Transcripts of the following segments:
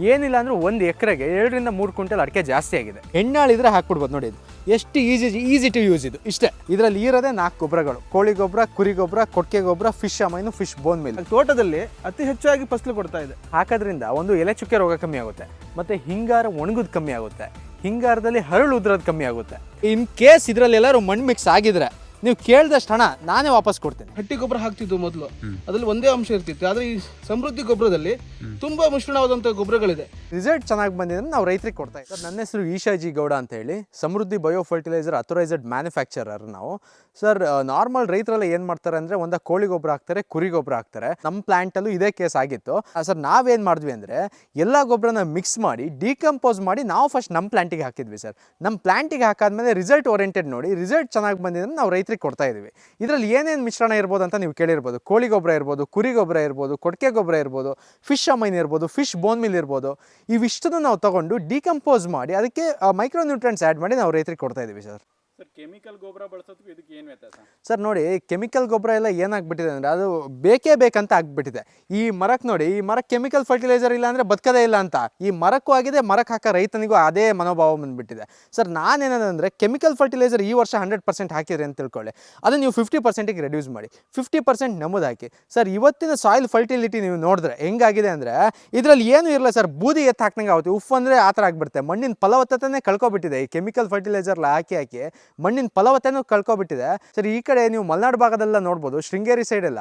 ಏನಿಲ್ಲ ಅಂದ್ರೆ ಒಂದು ಎಕರೆಗೆ ಎರಡರಿಂದ ಮೂರು ಕ್ವಿಂಟಲ್ ಅಡಿಕೆ ಜಾಸ್ತಿ ಆಗಿದೆ. ಎಣ್ಣಾಳಿದ್ರೆ ಹಾಕ್ಬಿಡ್ಬೋದು ನೋಡಿ ಇದು. ಎಷ್ಟು ಈಸಿ ಈಸಿ ಟು ಯೂಸ್ ಇದು. ಇಷ್ಟೇ. ಇದರಲ್ಲಿ ಇರೋದೇ ನಾಲ್ಕು ಗೊಬ್ಬರಗಳು. ಕೋಳಿ ಗೊಬ್ಬರ ಕುರಿ ಗೊಬ್ಬರ ಕೊಟ್ಟಿಗೆ ಗೊಬ್ಬರ ಫಿಶ್ ಅಮೈನು ಫಿಶ್ ಬೋನ್ ಮೇಲೆ ತೋಟದಲ್ಲಿ ಅತಿ ಹೆಚ್ಚಾಗಿ ಫಸಲು ಕೊಡ್ತಾ ಇದೆ. ಹಾಕೋದ್ರಿಂದ ಒಂದು ಎಲೆ ಚುಕ್ಕೆ ರೋಗ ಕಮ್ಮಿ ಆಗುತ್ತೆ. ಮತ್ತೆ ಹಿಂಗಾರ ಒಣಗುದು ಕಮ್ಮಿ ಆಗುತ್ತೆ. ಹಿಂಗಾರದಲ್ಲಿ ಹರಳು ಉದ್ರೋದು ಕಮ್ಮಿ ಆಗುತ್ತೆ. ಇನ್ ಕೇಸ್ ಇದರಲ್ಲಿ ಎಲ್ಲರೂ ಮಣ್ಣು ಮಿಕ್ಸ್ ಆಗಿದ್ರೆ ನೀವು ಕೇಳಿದಷ್ಟು ಹಣ ನಾನೇ ವಾಪಸ್ ಕೊಡ್ತೇನೆ. ಹಟ್ಟಿ ಗೊಬ್ಬರ ಹಾಕ್ತಿದ್ದು ಮೊದಲು. ಅದ್ರಲ್ಲಿ ಒಂದೇ ಅಂಶ ಇರ್ತಿತ್ತು. ಆದ್ರೆ ಈ ಸಮೃದ್ಧಿ ಗೊಬ್ಬರದಲ್ಲಿ ತುಂಬಾ ಮಿಶ್ರಣವಾದಂತಹ ಗೊಬ್ಬರಗಳಿದೆ. ರಿಸಲ್ಟ್ ಚೆನ್ನಾಗಿ ಬಂದಿದೆ ನಾವು ರೈತರಿಗೆ ಕೊಡ್ತಾ ಸರ್ ನನ್ನ ಹೆಸರು ಈಶಾಜಿ ಗೌಡ ಅಂತ ಹೇಳಿ. ಸಮೃದ್ಧಿ ಬಯೋ ಫರ್ಟಿಲೈಸರ್ ಅಥರೈಸ್ಡ್ ಮ್ಯಾನುಫ್ಯಾಕ್ಚರರ್ ನಾವು ಸರ್ ನಾರ್ಮಲ್ ರೈತರೆಲ್ಲ ಏನು ಮಾಡ್ತಾರೆ ಅಂದ್ರೆ ಒಂದ ಕೋಳಿ ಗೊಬ್ಬರ ಹಾಕ್ತಾರೆ ಕುರಿ ಗೊಬ್ಬರ ಹಾಕ್ತಾರೆ. ನಮ್ಮ ಅಲ್ಲೂ ಇದೇ ಕೇಸ್ ಆಗಿತ್ತು. ಸರ್ ನಾವೇನ್ ಮಾಡಿದ್ವಿ ಅಂದ್ರೆ ಎಲ್ಲಾ ಗೊಬ್ಬರನ ಮಿಕ್ಸ್ ಮಾಡಿ ಡಿಕಂಪೋಸ್ ಮಾಡಿ ನಾವು ಫಸ್ಟ್ ನಮ್ಮ ಪ್ಲಾಂಟಿಗೆ ಹಾಕಿದ್ವಿ ಸರ್ ನಮ್ಮ ಪ್ಲಾಂಟಿಗೆ ಹಾಕಾದ್ಮೇಲೆ ರಿಸಲ್ಟ್ ಓರಿಯಂಟೆಡ್ ನೋಡಿ ರಿಸಲ್ಟ್ ಚೆನ್ನಾಗಿ ಬಂದಿದೆ ನಾವು ನಾವು ರೈತರಿಗೆ ಕೊಡ್ತಾ ಇದ್ದೀವಿ ಇದರಲ್ಲಿ ಏನೇನು ಮಿಶ್ರಣ ಇರ್ಬೋದು ಅಂತ ನೀವು ಕೇಳಿರ್ಬೋದು. ಕೋಳಿ ಗೊಬ್ಬರ ಇರ್ಬೋದು, ಕುರಿ ಗೊಬ್ಬರ ಇರ್ಬೋದು ಕೊಟ್ಟಿಗೆ ಗೊಬ್ಬರ ಇರ್ಬೋದು ಫಿಶ್ ಅಮೈನ್ ಇರ್ಬೋದು ಫಿಶ್ ಬೋನ್ ಮಿಲ್ ಇರ್ಬೋದು. ಇವಿಷ್ಟನ್ನು ನಾವು ತಗೊಂಡು ಡಿಕಂಪೋಸ್ ಮಾಡಿ, ಅದಕ್ಕೆ ಮೈಕ್ರೋ ನ್ಯೂಟ್ರೆಂಟ್ಸ್ ಆ್ಯಡ್ ಮಾಡಿ ನಾವು ರೈತರಿಗೆ ಕೊಡ್ತಾ ಇದ್ದೀವಿ ಸರ್. ಸರ್, ಕೆಮಿಕಲ್ ಗೊಬ್ಬರ ಬಳಸೋದಕ್ಕೂ ಇದಕ್ಕೆ ಏನು ವ್ಯತ್ಯಾಸ? ಸರ್, ನೋಡಿ ಕೆಮಿಕಲ್ ಗೊಬ್ಬರ ಎಲ್ಲ ಏನಾಗ್ಬಿಟ್ಟಿದೆ ಅಂದರೆ ಅದು ಬೇಕೇ ಬೇಕಂತ ಆಗ್ಬಿಟ್ಟಿದೆ. ಈ ಮರಕ್ಕೆ ನೋಡಿ, ಈ ಮರಕ್ಕೆ ಕೆಮಿಕಲ್ ಫರ್ಟಿಲೈಸರ್ ಇಲ್ಲ ಅಂದರೆ ಬದುಕದೇ ಇಲ್ಲ ಅಂತ. ಈ ಮರಕ್ಕೂ ಆಗಿದೆ ಮರಕ್ಕೆ ಹಾಕೋ ರೈತನಿಗೂ ಅದೇ ಮನೋಭಾವ ಬಂದುಬಿಟ್ಟಿದೆ. ಸರ್ ನಾನೇನಂದರೆ ಕೆಮಿಕಲ್ ಫರ್ಟಿಲೈಸರ್ ಈ ವರ್ಷ ಹಂಡ್ರೆಡ್ ಪರ್ಸೆಂಟ್ ಹಾಕಿದ್ರಿ ಅಂತ ತಿಳ್ಕೊಳ್ಳಿ. ಅದು ನೀವು ಫಿಫ್ಟಿ ಪರ್ಸೆಂಟಿಗೆ ರೆಡ್ಯೂಸ್ ಮಾಡಿ. ಫಿಫ್ಟಿ ಪರ್ಸೆಂಟ್ ನಮ್ಮದು ಹಾಕಿ. ಸರ್, ಇವತ್ತಿನ ಸಾಯಿಲ್ ಫರ್ಟಿಲಿಟಿ ನೀವು ನೋಡಿದ್ರೆ ಹೆಂಗಾಗಿದೆ ಅಂದರೆ ಇದರಲ್ಲಿ ಏನೂ ಇರಲ್ಲ ಸರ್. ಬೂದಿ ಎತ್ತು ಹಾಕ್ದಂಗೆ ಆಗುತ್ತೆ. ಉಫ್ ಅಂದರೆ ಆ ಥರ ಆಗಿಬಿಡುತ್ತೆ. ಮಣ್ಣಿನ ಫಲವತ್ತತೆನೇ ಕಳ್ಕೊಬಿಟ್ಟಿದೆ ಈ ಕೆಮಿಕಲ್ ಫರ್ಟಿಲೈಸರ್ಲ ಹಾಕಿ ಹಾಕಿ. ಮಣ್ಣಿನ ಫಲವತ್ತೆನೂ ಕಳ್ಕೊಬಿಟ್ಟಿದೆ. ಸರ್, ಈ ಕಡೆ ನೀವು ಮಲೆನಾಡು ಭಾಗದೆಲ್ಲ ನೋಡ್ಬೋದು, ಶೃಂಗೇರಿ ಸೈಡೆಲ್ಲ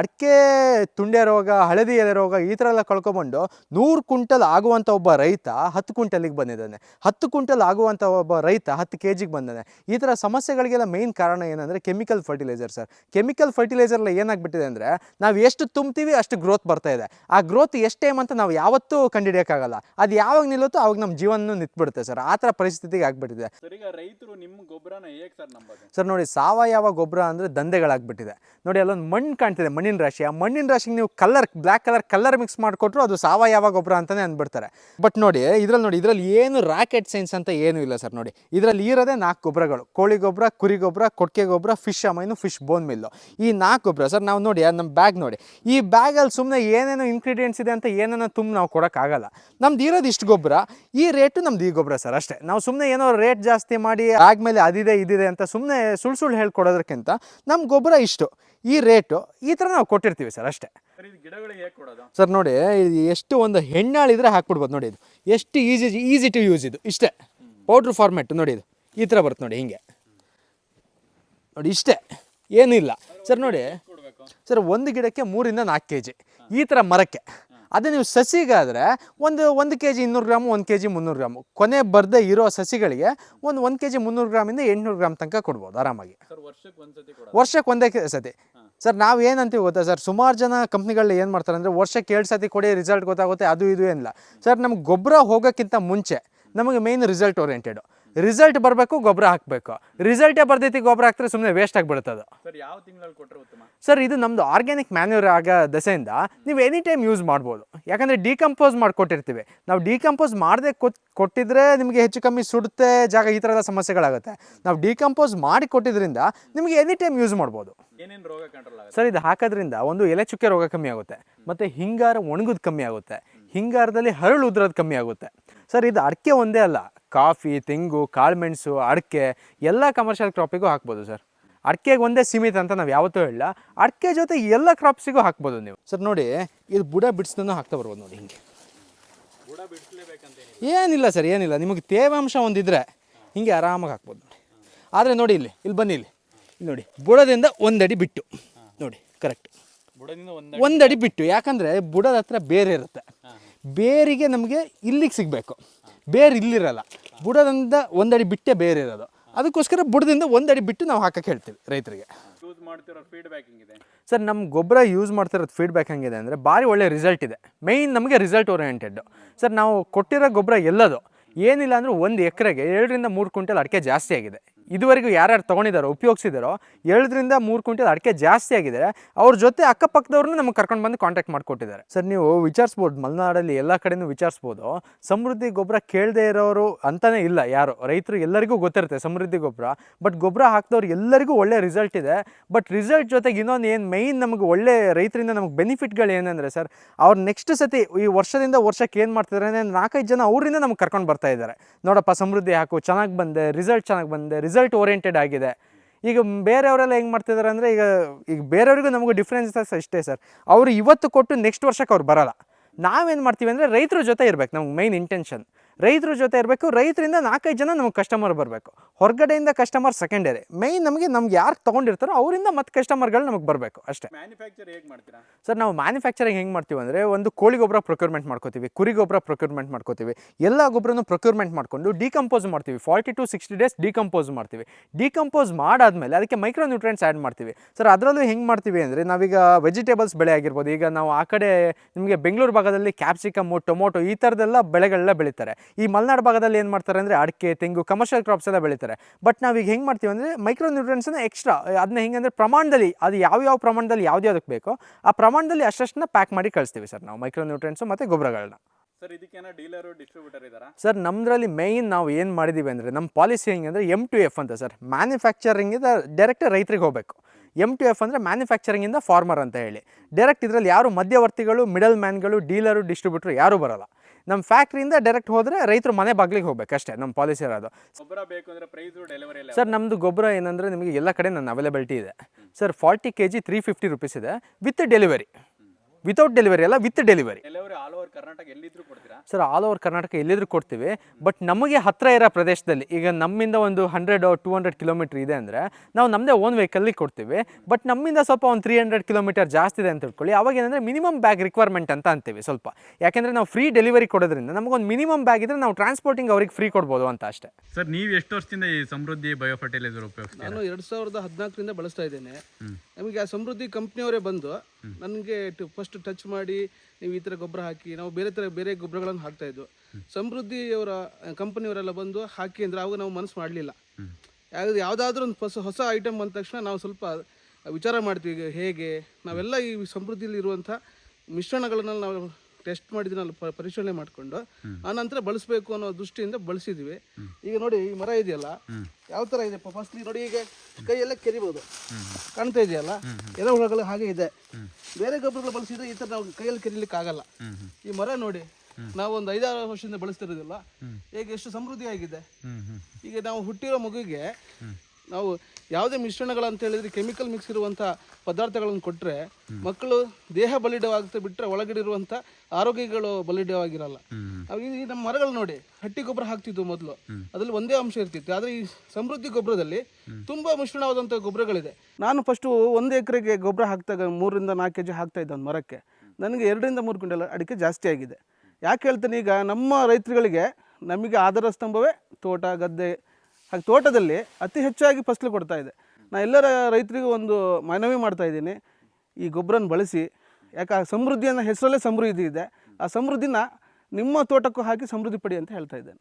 ಅಡಿಕೆ, ತುಂಡೆ ರೋಗ, ಹಳದಿ ಎಲೆ ರೋಗ ಈ ಥರ ಎಲ್ಲ ಕಳ್ಕೊಬಂಡು ನೂರು ಕ್ವಿಂಟಲ್ ಆಗುವಂಥ ಒಬ್ಬ ರೈತ ಹತ್ತು ಕ್ವಿಂಟಲಿಗೆ ಬಂದಿದ್ದಾನೆ. ಹತ್ತು ಕ್ವಿಂಟಲ್ ಆಗುವಂಥ ಒಬ್ಬ ರೈತ ಹತ್ತು ಕೆ ಜಿಗೆ ಬಂದಾನೆ. ಈ ಥರ ಸಮಸ್ಯೆಗಳಿಗೆಲ್ಲ ಮೇನ್ ಕಾರಣ ಏನಂದರೆ ಕೆಮಿಕಲ್ ಫರ್ಟಿಲೈಸರ್ ಸರ್ ಕೆಮಿಕಲ್ ಫರ್ಟಿಲೈಸರ್ಲ್ಲ ಏನಾಗ್ಬಿಟ್ಟಿದೆ ಅಂದರೆ ನಾವು ಎಷ್ಟು ತುಂಬ್ತೀವಿ ಅಷ್ಟು ಗ್ರೋತ್ ಬರ್ತಾ ಇದೆ. ಆ ಗ್ರೋತ್ ಎಷ್ಟು ಟೈಮ್ ಅಂತ ನಾವು ಯಾವತ್ತೂ ಕಂಡುಹಿಡಿಯೋಕ್ಕಾಗಲ್ಲ. ಅದು ಯಾವಾಗ ನಿಲ್ಲುತ್ತೋ ಅವಾಗ ನಮ್ಮ ಜೀವನ ನಿಂತ್ಬಿಡುತ್ತೆ ಸರ್ ಆ ಥರ ಪರಿಸ್ಥಿತಿಗೆ ಆಗ್ಬಿಟ್ಟಿದೆ. ಸರ್, ಈಗ ರೈತರು ನಿಮ್ಮ ಗೊಬ್ಬರನ ಹೇಗೆ ಸರ್ ನೋಡಿ, ಸಾವಯವ ಗೊಬ್ಬರ ಅಂದರೆ ದಂಧೆಗಳಾಗ್ಬಿಟ್ಟಿದೆ. ನೋಡಿ, ಅಲ್ಲೊಂದು ಮಣ್ಣು ಕಾಣ್ತಿದೆ, ಮಣ್ಣಿನ ರಾಶಿ. ಆ ಮಣ್ಣಿನ ರಾಶಿಗೆ ನೀವು colour black colour colour mix ಮಾಡಿಕೊಟ್ರು ಅದು ಸಾವಯವ ಗೊಬ್ಬರ ಅಂತಲೇ ಅಂದ್ಬಿಡ್ತಾರೆ ಬಟ್ ನೋಡಿ, ಇದ್ರಲ್ಲಿ ನೋಡಿ, ಇದರಲ್ಲಿ ಏನು ರಾಕೆಟ್ ಸೈನ್ಸ್ ಅಂತ ಏನೂ ಇಲ್ಲ ಸರ್ ನೋಡಿ. ಇದರಲ್ಲಿ ಇರೋದೇ ನಾಲ್ಕು ಗೊಬ್ಬರಗಳು. ಕೋಳಿ ಗೊಬ್ಬರ, ಕುರಿ ಗೊಬ್ಬರ, ಕೊಟ್ಟಿಗೆ ಗೊಬ್ಬರ fish amino fish bone meal ಈ ನಾಲ್ಕು ಗೊಬ್ಬರ, ಸರ್ ನಾವು ನೋಡಿ ಅದು ನಮ್ಮ ಬ್ಯಾಗ್ ನೋಡಿ. ಈ ಬ್ಯಾಗಲ್ಲಿ ಸುಮ್ಮನೆ ಏನೇನೋ ಇನ್ಗ್ರೀಡಿಯೆಂಟ್ಸ್ ಇದೆ ಅಂತ ಏನೇನೋ ತುಂಬ ನಾವು ಕೊಡೋಕ್ಕಾಗಲ್ಲ. ನಮ್ದು ಇರೋದು ಇಷ್ಟು ಗೊಬ್ಬರ. ಈ ರೇಟು ನಮ್ದು ಈ ಗೊಬ್ಬರ ಸರ್ ಅಷ್ಟೇ. ನಾವು ಸುಮ್ಮನೆ ಏನೋ ರೇಟ್ ಜಾಸ್ತಿ ಮಾಡಿ ಆದ್ಮೇಲೆ ಅದಿದೆ ಇದಿದೆ ಅಂತ ಸುಮ್ಮನೆ ಸುಳ್ಳು ಸುಳ್ಳು ಹೇಳ್ಕೊಡೋದಕ್ಕಿಂತ ನಮ್ಮ ಗೊಬ್ಬರ ಇಷ್ಟು ಈ ರೇಟು ಈ ಥರ ನಾವು ಕೊಟ್ಟಿರ್ತೀವಿ ಸರ್ ಅಷ್ಟೇ. ಸರ್ ನೋಡಿ ಇದು ಎಷ್ಟು ಒಂದು ಹೆಣ್ಣಾಳಿದ್ರೆ ಹಾಕ್ಬಿಡ್ಬೋದು ನೋಡಿ ಇದು. ಎಷ್ಟು ಈಸಿ ಈಸಿ ಟು ಯೂಸ್ ಇದು ಇಷ್ಟೇ. ಪೌಡ್ರ್ ಫಾರ್ಮೆಟ್ ನೋಡಿ ಇದು. ಈ ಥರ ಬರುತ್ತೆ ನೋಡಿ ಹಿಂಗೆ. ನೋಡಿ ಇಷ್ಟೇ ಏನಿಲ್ಲ ಸರ್ ನೋಡಿ ಸರ್ ಒಂದು ಗಿಡಕ್ಕೆ ಮೂರಿಂದ ನಾಲ್ಕು ಕೆ ಜಿ ಈ ಥರ ಮರಕ್ಕೆ. ಅದೇ ನೀವು ಸಸಿಗಾದರೆ ಒಂದು ಒಂದು ಕೆ ಜಿ ಇನ್ನೂರು ಗ್ರಾಮು ಒಂದು ಕೆ ಜಿ ಮುನ್ನೂರು ಗ್ರಾಮು. ಕೊನೆ ಬರದೇ ಇರೋ ಸಸಿಗಳಿಗೆ ಒಂದು ಒಂದು ಕೆ ಜಿ ಮುನ್ನೂರು ಗ್ರಾಮಿಂದ ಎಂಟುನೂರು ಗ್ರಾಮ್ ತನಕ ಕೊಡ್ಬೋದು ಆರಾಮಾಗಿ. ವರ್ಷಕ್ಕೆ ಒಂದೇ ಸತಿ ಸರ್ ನಾವು ಏನಂತೀವಿ ಗೊತ್ತಾ? ಸರ್ ಸುಮಾರು ಜನ ಕಂಪ್ನಿಗಳು ಏನು ಮಾಡ್ತಾರೆ ಅಂದರೆ ವರ್ಷಕ್ಕೆ ಎರಡು ಸತಿ ಕೊಡಿ ರಿಸಲ್ಟ್ ಗೊತ್ತಾಗುತ್ತೆ ಅದು ಇದು ಏನಿಲ್ಲ. ಸರ್ ನಮ್ಗೆ ಗೊಬ್ಬರ ಹೋಗೋಕ್ಕಿಂತ ಮುಂಚೆ ನಮಗೆ ಮೇಯ್ನ್ ರಿಸಲ್ಟ್ ಓರಿಯೆಂಟೆಡು ರಿಸಲ್ಟ್ ಬರಬೇಕು ಗೊಬ್ಬರ ಹಾಕಬೇಕು. ರಿಸಲ್ಟೇ ಬರ್ದೈತಿ ಗೊಬ್ಬರ ಹಾಕಿದ್ರೆ ಸುಮ್ಮನೆ ವೇಸ್ಟ್ ಆಗಿಬಿಡುತ್ತೆ ಅದು. ಸರ್ ಯಾವ ತಿಂಗಳಲ್ಲಿ ಕೊಟ್ಟರೆ ಉತ್ತಮ? ಸರ್ ಇದು ನಮ್ಮದು ಆರ್ಗ್ಯಾನಿಕ್ ಮ್ಯಾನ್ಯೂರ್ ಆಗೋ ದಸೆಯಿಂದ ನೀವು ಎನಿ ಟೈಮ್ ಯೂಸ್ ಮಾಡ್ಬೋದು. ಯಾಕಂದರೆ ಡಿಕಂಪೋಸ್ ಮಾಡಿಕೊಟ್ಟಿರ್ತೀವಿ. ನಾವು ಡಿಕಂಪೋಸ್ ಮಾಡದೆ ಕೊಟ್ಟಿದ್ರೆ ನಿಮಗೆ ಹೆಚ್ಚು ಕಮ್ಮಿ ಸುಡುತ್ತೆ ಜಾಗ ಈ ಥರದ ಸಮಸ್ಯೆಗಳಾಗುತ್ತೆ. ನಾವು ಡಿಕಂಪೋಸ್ ಮಾಡಿ ಕೊಟ್ಟಿದ್ರಿಂದ ನಿಮಗೆ ಎನಿ ಟೈಮ್ ಯೂಸ್ ಮಾಡ್ಬೋದು. ಏನೇನು ರೋಗ ಕಂಟ್ರೋಲ್ ಆಗುತ್ತೆ? ಸರ್ ಇದು ಹಾಕೋದ್ರಿಂದ ಒಂದು ಎಲೆ ಚುಕ್ಕೆ ರೋಗ ಕಮ್ಮಿ ಆಗುತ್ತೆ. ಮತ್ತು ಹಿಂಗಾರ ಒಣಗೋದು ಕಮ್ಮಿ ಆಗುತ್ತೆ. ಹಿಂಗಾರದಲ್ಲಿ ಹರಳು ಉದ್ರೋದು ಕಮ್ಮಿ ಆಗುತ್ತೆ. ಸರ್ ಇದು ಅಡಿಕೆ ಒಂದೇ ಅಲ್ಲ. ಕಾಫಿ ತೆಂಗು ಕಾಳುಮೆಣಸು ಅಡಿಕೆ ಎಲ್ಲ ಕಮರ್ಷಿಯಲ್ ಕ್ರಾಪಿಗೂ ಹಾಕ್ಬೋದು ಸರ್. ಅಡಿಕೆಗೆ ಒಂದೇ ಸೀಮಿತ ಅಂತ ನಾವು ಯಾವತ್ತೂ ಹೇಳಲ್ಲ. ಅಡಿಕೆ ಜೊತೆ ಎಲ್ಲ ಕ್ರಾಪ್ಸಿಗೂ ಹಾಕ್ಬೋದು ನೀವು. ಸರ್ ನೋಡಿ ಇದು ಬುಡ ಬಿಡಿಸ್ದನ್ನು ಹಾಕ್ತಾ ಬರ್ಬೋದು ನೋಡಿ ಹಿಂಗೆ. ಏನಿಲ್ಲ. ಸರ್ ಏನಿಲ್ಲ. ನಿಮಗೆ ತೇವಾಂಶ ಒಂದಿದ್ರೆ ಹಿಂಗೆ ಆರಾಮಾಗಿ ಹಾಕ್ಬೋದು ನೋಡಿ. ಆದರೆ ನೋಡಿ ಇಲ್ಲಿ ಇಲ್ಲಿ ಬನ್ನಿ ಇಲ್ಲಿ. ಇಲ್ಲಿ ನೋಡಿ ಬುಡದಿಂದ ಒಂದಡಿ ಬಿಟ್ಟು. ನೋಡಿ ಕರೆಕ್ಟ್ ಒಂದಡಿ ಬಿಟ್ಟು. ಯಾಕಂದರೆ ಬುಡದ ಹತ್ರ ಬೇರೆ ಇರುತ್ತೆ. ಬೇರಿಗೆ ನಮಗೆ ಇಲ್ಲಿಗೆ ಸಿಗಬೇಕು. ಬೇರೆ ಇಲ್ಲಿರಲ್ಲ. ಬುಡದಿಂದ ಒಂದಡಿ ಬಿಟ್ಟೆ ಬೇರೆ ಇರೋದು. ಅದಕ್ಕೋಸ್ಕರ ಬುಡದಿಂದ ಒಂದಡಿ ಬಿಟ್ಟು ನಾವು ಹಾಕಕ್ಕೆ ಹೇಳ್ತೀವಿ ರೈತರಿಗೆ. ಯೂಸ್ ಮಾಡ್ತಿರೋ ಫೀಡ್ಬ್ಯಾಕ್ ಹಿಂಗಿದೆ? ಸರ್ ನಮ್ಮ ಗೊಬ್ಬರ ಯೂಸ್ ಮಾಡ್ತಿರೋದು ಫೀಡ್ಬ್ಯಾಕ್ ಹೆಂಗಿದೆ ಅಂದರೆ ಭಾರಿ ಒಳ್ಳೆ ರಿಸಲ್ಟ್ ಇದೆ. ಮೇಯ್ನ್ ನಮಗೆ ರಿಸಲ್ಟ್ ಓರಿಯೆಂಟೆಡ್ ಸರ್ ನಾವು ಕೊಟ್ಟಿರೋ ಗೊಬ್ಬರ ಎಲ್ಲದು? ಏನಿಲ್ಲ ಅಂದರೆ ಒಂದು ಎಕರೆಗೆ ಎರಡರಿಂದ ಮೂರು ಕ್ವಿಂಟಲ್ ಅಡಿಕೆ ಜಾಸ್ತಿ ಆಗಿದೆ. ಇದುವರೆಗೂ ಯಾರ್ಯಾರು ತೊಗೊಂಡಿದ್ದಾರೋ ಉಪಯೋಗಿಸಿದಾರೋ ಏಳರಿಂದ ಮೂರು ಕ್ವಿಂಟಲ್ ಅಡಿಕೆ ಜಾಸ್ತಿ ಆಗಿದೆ ಅವ್ರ ಜೊತೆ ಅಕ್ಕಪಕ್ಕದವ್ರನ್ನ ನಮಗೆ ಕರ್ಕೊಂಡು ಬಂದು ಕಾಂಟ್ಯಾಕ್ಟ್ ಮಾಡಿಕೊಟ್ಟಿದ್ದಾರೆ. ಸರ್, ನೀವು ವಿಚಾರಿಸ್ಬೋದು, ಮಲೆನಾಡಲ್ಲಿ ಎಲ್ಲ ಕಡೆನೂ ವಿಚಾರಿಸ್ಬೋದು. ಸಮೃದ್ಧಿ ಗೊಬ್ಬರ ಕೇಳದೇ ಇರೋರು ಅಂತಲೇ ಇಲ್ಲ ಯಾರು. ರೈತರು ಎಲ್ಲರಿಗೂ ಗೊತ್ತಿರುತ್ತೆ ಸಮೃದ್ಧಿ ಗೊಬ್ಬರ ಬಟ್ ಗೊಬ್ಬರ ಹಾಕಿದವ್ರು ಎಲ್ಲರಿಗೂ ಒಳ್ಳೆ ರಿಸಲ್ಟ್ ಇದೆ. ಬಟ್ ರಿಸಲ್ಟ್ ಜೊತೆಗೆ ಇನ್ನೊಂದು ಏನು ಮೈನ್ ನಮಗೆ ಒಳ್ಳೆ ರೈತರಿಂದ ನಮಗೆ ಬೆನಿಫಿಟ್ಗಳು ಏನಂದರೆ ಸರ್, ಅವ್ರು ನೆಕ್ಸ್ಟ್ ಸತಿ ಈ ವರ್ಷದಿಂದ ವರ್ಷಕ್ಕೆ ಏನು ಮಾಡ್ತಿದ್ದಾರೆ ಅಂದರೆ ನಾಲ್ಕೈದು ಜನ ಅವರಿಂದ ನಮ್ಗೆ ಕರ್ಕೊಂಡು ಬರ್ತಾ ಇದ್ದಾರೆ. ನೋಡಪ್ಪ, ಸಮೃದ್ಧಿ ಹಾಕು, ಚೆನ್ನಾಗಿ ಬಂದೆ ರಿಸಲ್ಟ್ ಚೆನ್ನಾಗಿ ಬಂದೆ ರಿಸಲ್ಟ್ ಓರಿಯೆಂಟೆಡ್ ಆಗಿದೆ. ಈಗ ಬೇರೆಯವರೆಲ್ಲ ಹೆಂಗೆ ಮಾಡ್ತಿದ್ದಾರೆ ಅಂದರೆ ಈಗ ಈಗ ಬೇರೆಯವ್ರಿಗೂ ನಮಗೂ ಡಿಫ್ರೆನ್ಸಸ್ ಅಷ್ಟೇ ಸರ್ ಅವರು ಇವತ್ತು ಕೊಟ್ಟು ನೆಕ್ಸ್ಟ್ ವರ್ಷಕ್ಕೆ ಅವ್ರು ಬರಲ್ಲ. ನಾವೇನು ಮಾಡ್ತೀವಿ ಅಂದರೆ ರೈತರ ಜೊತೆ ಇರಬೇಕು, ನಮ್ಗೆ ಮೈನ್ ಇಂಟೆನ್ಷನ್ ರೈತರ ಜೊತೆ ಇರಬೇಕು ರೈತರಿಂದ ನಾಲ್ಕೈದು ಜನ ನಮಗೆ ಕಸ್ಟಮರ್ ಬರಬೇಕು. ಹೊರಗಡೆಯಿಂದ ಕಸ್ಟಮರ್ ಸೆಕೆಂಡರಿ ಮೈನ್ ನಮಗೆ ನಮ್ಗೆ ಯಾರು ತೊಗೊಂಡಿರ್ತಾರೋ ಅವರಿಂದ ಮತ್ತೆ ಕಸ್ಟಮರ್ಗಳು ನಮಗೆ ಬರಬೇಕು ಅಷ್ಟೇ. ಮ್ಯಾನುಫ್ಯಾಕ್ಚರ್ ಹೇಗೆ ಮಾಡ್ತೀರಾ? ಸರ್ ನಾವು ಮ್ಯಾನುಫ್ಯಾಕ್ಚರಿಂಗ್ ಹೆಂಗೆ ಮಾಡ್ತೀವಿ ಅಂದರೆ ಒಂದು ಕೋಳಿ ಗೊಬ್ಬರ ಪ್ರೊಕ್ಯೂರ್ಮೆಂಟ್ ಮಾಡ್ಕೋತೀವಿ ಕುರಿ ಗೊಬ್ಬರ ಪ್ರೊಕ್ಯೂರ್ಮೆಂಟ್ ಮಾಡ್ಕೋತೀವಿ ಎಲ್ಲ ಗೊಬ್ಬರನೂ ಪ್ರೊಕ್ಯೂರ್ಮೆಂಟ್ ಮಾಡ್ಕೊಂಡು ಡಿಕಂಪೋಸ್ ಮಾಡ್ತೀವಿ. Forty to sixty days decompose ಮಾಡ್ತೀವಿ. ಡಿಕಂಪೋಸ್ ಮಾಡಾದ್ಮೇಲೆ ಅದಕ್ಕೆ ಮೈಕ್ರೋ ನ್ಯೂಟ್ರಿಯೆಂಟ್ಸ್ ಆ್ಯಡ್ ಮಾಡ್ತೀವಿ. ಸರ್ ಅದರಲ್ಲೂ ಹೆಂಗೆ ಮಾಡ್ತೀವಿ ಅಂದರೆ ನಾವೀಗ ವೆಜಿಟೇಬಲ್ಸ್ ಬೆಳೆ ಆಗಿರ್ಬೋದು ಈಗ ನಾವು ಆ ಕಡೆ ನಿಮಗೆ ಬೆಂಗಳೂರು ಭಾಗದಲ್ಲಿ ಕ್ಯಾಪ್ಸಿಕಮ್ಮು ಟೊಮೊಟೊ ಈ ಥರದ್ದೆಲ್ಲ ಬೆಳೆಗಳೆಲ್ಲ ಬೆಳೀತಾರೆ. ಈ ಮಲೆನಾಡು ಭಾಗದಲ್ಲಿ ಏನು ಮಾಡ್ತಾರೆ ಅಂದರೆ ಅಡಿಕೆ ತೆಂಗು ಕಮರ್ಷಿಯಲ್ ಕ್ರಾಪ್ಸ್ ಎಲ್ಲ ಬೆಳೀತಾರೆ. ಬಟ್ ನಾವು ಈಗ ಹೆಂಗೆ ಮಾಡ್ತೀವಿ ಅಂದರೆ ಮೈಕ್ರೋ ನ್ಯೂಟ್ರಿಯೆಂಟ್ಸನ್ನ ಎಕ್ಸ್ಟ್ರಾ ಅದನ್ನ ಹೆಂಗೆ ಅಂದರೆ ಪ್ರಮಾಣದಲ್ಲಿ ಅದು ಯಾವ ಯಾವ ಪ್ರಮಾಣದಲ್ಲಿ ಯಾವ್ದು ಯಾವುದಕ್ಕೆ ಬೇಕೋ ಆ ಪ್ರಮಾಣದಲ್ಲಿ ಅಷ್ಟಷ್ಟನ್ನ ಪ್ಯಾಕ್ ಮಾಡಿ ಕಳಿಸ್ತೀವಿ ಸರ್ ನಾವು ಮೈಕ್ರೋ ನ್ಯೂಟ್ರಿಯೆಂಟ್ಸು ಮತ್ತು ಗೊಬ್ಬರಗಳನ್ನ ಸರ್ ಇದಕ್ಕೇನೋ ಡೀಲರು ಡಿಸ್ಟ್ರಿಬ್ಯೂಟರ್ ಇದ್ದಾರಾ ಸರ್ ನಮ್ಮದ್ರಲ್ಲಿ ಮೇಯ್ನ್ ನಾವು ಏನು ಮಾಡಿದ್ದೀವಿ ಅಂದರೆ ನಮ್ಮ ಪಾಲಿಸಿ ಹೆಂಗೆ ಅಂದರೆ ಎಂ ಟು ಎಫ್ ಅಂತ ಸರ್. ಮ್ಯಾನುಫ್ಯಾಕ್ಚರಿಂಗಿಂದ ಡೈರೆಕ್ಟ್ ರೈತರಿಗೆ ಹೋಗಬೇಕು. ಎಂ ಟು ಎಫ್ ಅಂದರೆ ಮ್ಯಾನುಫ್ಯಾಕ್ಚರಿಂಗಿಂದ ಫಾರ್ಮರ್ ಅಂತ ಹೇಳಿ. ಡೈರೆಕ್ಟ್ ಇದರಲ್ಲಿ ಯಾರು ಮಧ್ಯವರ್ತಿಗಳು ಮಿಡಲ್ ಮ್ಯಾನ್ಗಳು ಡೀಲರು ಡಿಸ್ಟ್ರಿಬ್ಯೂಟ್ರು ಯಾರೂ ಬರಲ್ಲ. ನಮ್ಮ ಫ್ಯಾಕ್ಟ್ರಿಯಿಂದ ಡೈರೆಕ್ಟ್ ಹೋದರೆ ರೈತರು ಮನೆ ಬಾಗಿಲಿಗೆ ಹೋಗ್ಬೇಕು ಅಷ್ಟೇ ನಮ್ಮ ಪಾಲಿಸಿ ಇರೋದು. ಗೊಬ್ಬರ ಬೇಕು ಅಂದರೆ ಪ್ರೈಸು ಡೆಲಿವರಿ ಎಲ್ಲ ಸರ್ ನಮ್ಮದು ಗೊಬ್ಬರ ಏನಂದರೆ ನಿಮಗೆ ಎಲ್ಲ ಕಡೆ ನನ್ನ ಅವೈಲೇಬಿಲಿಟಿ ಇದೆ. Sir forty K G three fifty rupees ಇದೆ ವಿತ್ ಡೆಲಿವರಿ ವಿತೌಟ್ ಡೆಲಿವರಿ ಅಲ್ಲ with delivery all over Karnataka ಎಲ್ಲಿದ್ರು ಕೊಡ್ತೀರಾ? ಸರ್ ಆಲ್ ಓವರ್ ಕರ್ನಾಟಕ ಎಲ್ಲಿದ್ರು ಕೊಡ್ತೀವಿ. ಬಟ್ ನಮಗೆ ಹತ್ತಿರ ಇರೋ ಪ್ರದೇಶದಲ್ಲಿ ಈಗ ನಮ್ಮಿಂದ ಒಂದು ಹಂಡ್ರೆಡ್ ಟೂ ಹಂಡ್ರೆಡ್ ಕಿಲೋಮೀಟರ್ ಇದೆ ಅಂದರೆ ನಾವು ನಮ್ಮದೇ ಓನ್ ವೆಹಿಕಲ್ಲಿ ಕೊಡ್ತೀವಿ. ಬಟ್ ನಮ್ಮಿಂದ ಸ್ವಲ್ಪ ಒಂದು ತ್ರೀ ಹಂಡ್ರೆಡ್ ಕಿಲೋಮೀಟರ್ ಜಾಸ್ತಿ ಇದೆ ಅಂತ ತಿಳ್ಕೊಳ್ಳಿ. ಅವಾಗ ಏನಂದರೆ ಮಿನಿಮಮ್ ಬ್ಯಾಗ್ ರಿಕ್ವೈರ್ಮೆಂಟ್ ಅಂತ ಅಂತೀವಿ ಸ್ವಲ್ಪ. ಯಾಕೆಂದರೆ ನಾವು ಫ್ರೀ ಡೆಲಿವರಿ ಕೊಡೋದ್ರಿಂದ ನಮಗೊಂದು ಮಿನಿಮಮ್ ಬ್ಯಾಗ್ ಇದ್ದರೆ ನಾವು ಟ್ರಾನ್ಸ್ಪೋರ್ಟಿಂಗ್ ಅವ್ರಿಗೆ ಫ್ರೀ ಕೊಡ್ಬೋದು ಅಂತ ಅಷ್ಟೇ. ಸರ್ ನೀವು ಎಷ್ಟು ವರ್ಷದಿಂದ ಈ ಸಮೃದ್ಧಿ ಬಯೋ ಫರ್ಟಿಲೈಸರ್ ಉಪಯೋಗಿಸ್ತೀರಾ? ನಾನು ಎರಡು ಸಾವಿರದ ಹದಿನಾಲ್ಕರಿಂದ ಬಳಸ್ತಾ ಇದ್ದೇನೆ. ನಮಗೆ ಆ ಸಮೃದ್ಧಿ ಕಂಪ್ನಿಯವರೇ ಬಂದು ನನಗೆ ಫಸ್ಟ್ ಟಚ್ ಮಾಡಿ ನೀವು ಈ ಥರ ಗೊಬ್ಬರ ಹಾಕಿ, ನಾವು ಬೇರೆ ಥರ ಬೇರೆ ಗೊಬ್ಬರಗಳನ್ನು ಹಾಕ್ತಾ ಇದ್ವು. ಸಮೃದ್ಧಿಯವರ ಕಂಪನಿಯವರೆಲ್ಲ ಬಂದು ಹಾಕಿ ಅಂದರೆ ಅವಾಗ ನಾವು ಮನಸ್ಸು ಮಾಡಲಿಲ್ಲ. ಯಾವ್ದು, ಯಾವುದಾದ್ರೂ ಒಂದು ಹೊಸ ಹೊಸ ಐಟಮ್ ಬಂದ ತಕ್ಷಣ ನಾವು ಸ್ವಲ್ಪ ವಿಚಾರ ಮಾಡ್ತೀವಿ ಹೇಗೆ? ನಾವೆಲ್ಲ ಈ ಸಮೃದ್ಧಿಯಲ್ಲಿ ಇರುವಂಥ ಮಿಶ್ರಣಗಳನ್ನ ನಾವು ಟೆಸ್ಟ್ ಮಾಡಿದ್ವಿ ನಾವು ಪ- ಪರಿಶೀಲನೆ ಮಾಡಿಕೊಂಡು ಆ ನಂತರ ಬಳಸಬೇಕು ಅನ್ನೋ ದೃಷ್ಟಿಯಿಂದ ಬಳಸಿದ್ವಿ. ಈಗ ನೋಡಿ ಈ ಮರ ಇದೆಯಲ್ಲ ಯಾವ ಥರ ಇದೆ ಫಸ್ಟ್ ನೋಡಿ ಈಗ ಕೈಯೆಲ್ಲ ಕೆರಿಬೋದು. ಕಾಣ್ತಾ ಇದೆಯಲ್ಲ? ಎರೆಹುಳಗಳು ಹಾಗೆ ಇದೆ. ಬೇರೆ ಗೊಬ್ಬರಗಳು ಬಳಸಿದ್ರೆ ಈ ಥರ ನಾವು ಕೈಯಲ್ಲಿ ಕೆರಿಲಿಕ್ಕೆ ಆಗಲ್ಲ ಈ ಮರ ನೋಡಿ ನಾವೊಂದು ಒಂದು ಐದಾರು ವರ್ಷದಿಂದ ಬಳಸ್ತಿರೋದಿಲ್ಲ. ಈಗ ಎಷ್ಟು ಸಮೃದ್ಧಿ ಆಗಿದೆ ಈಗ ನಾವು ಹುಟ್ಟಿರೋ ಮಗುವಿಗೆ ನಾವು ಯಾವುದೇ ಮಿಶ್ರಣಗಳಂತ ಹೇಳಿದ್ರೆ ಕೆಮಿಕಲ್ ಮಿಕ್ಸ್ ಇರುವಂಥ ಪದಾರ್ಥಗಳನ್ನು ಕೊಟ್ಟರೆ ಮಕ್ಕಳು ದೇಹ ಬಲಿಢವಾಗುತ್ತೆ ಬಿಟ್ಟರೆ ಒಳಗಡೆ ಇರುವಂಥ ಆರೋಗ್ಯಗಳು ಬಲಿಡವಾಗಿರಲ್ಲ ಈ ಈ ನಮ್ಮ ಮರಗಳು ನೋಡಿ ಹಟ್ಟಿ ಗೊಬ್ಬರ ಹಾಕ್ತಿದ್ವು ಮೊದಲು. ಅದರಲ್ಲಿ ಒಂದೇ ಅಂಶ ಇರ್ತಿತ್ತು. ಆದರೆ ಈ ಸಮೃದ್ಧಿ ಗೊಬ್ಬರದಲ್ಲಿ ತುಂಬಾ ಮಿಶ್ರಣವಾದಂಥ ಗೊಬ್ಬರಗಳಿದೆ. ನಾನು ಫಸ್ಟು ಒಂದು ಎಕರೆಗೆ ಗೊಬ್ಬರ ಹಾಕ್ತಾಗ ಮೂರರಿಂದ ನಾಲ್ಕು ಕೆ ಜಿ ಹಾಕ್ತಾ ಇದ್ದೆ ಒಂದು ಮರಕ್ಕೆ. ನನಗೆ ಎರಡರಿಂದ ಮೂರು ಕ್ವಿಂಟಲ್ ಅಡಿಕೆ ಜಾಸ್ತಿ ಆಗಿದೆ. ಯಾಕೆ ಹೇಳ್ತೇನೆ ಈಗ ನಮ್ಮ ರೈತರುಗಳಿಗೆ ನಮಗೆ ಆಧಾರ ಸ್ತಂಭವೇ ತೋಟ ಗದ್ದೆ ಹಾಗೆ ತೋಟದಲ್ಲಿ ಅತಿ ಹೆಚ್ಚಾಗಿ ಫಸಲು ಕೊಡ್ತಾ ಇದೆ. ನಾ ಎಲ್ಲರ ರೈತರಿಗೂ ಒಂದು ಮನವಿ ಮಾಡ್ತಾ ಇದ್ದೀನಿ. ಈ ಗೊಬ್ಬರನ ಬಳಸಿ, ಯಾಕೆ ಆ ಸಮೃದ್ಧಿಯನ್ನು ಹೆಸರಲ್ಲೇ ಸಮೃದ್ಧಿ ಇದೆ. ಆ ಸಮೃದ್ಧಿನ ನಿಮ್ಮ ತೋಟಕ್ಕೂ ಹಾಕಿ ಸಮೃದ್ಧಿ ಪಡಿ ಅಂತ ಹೇಳ್ತಾ ಇದ್ದೇನೆ.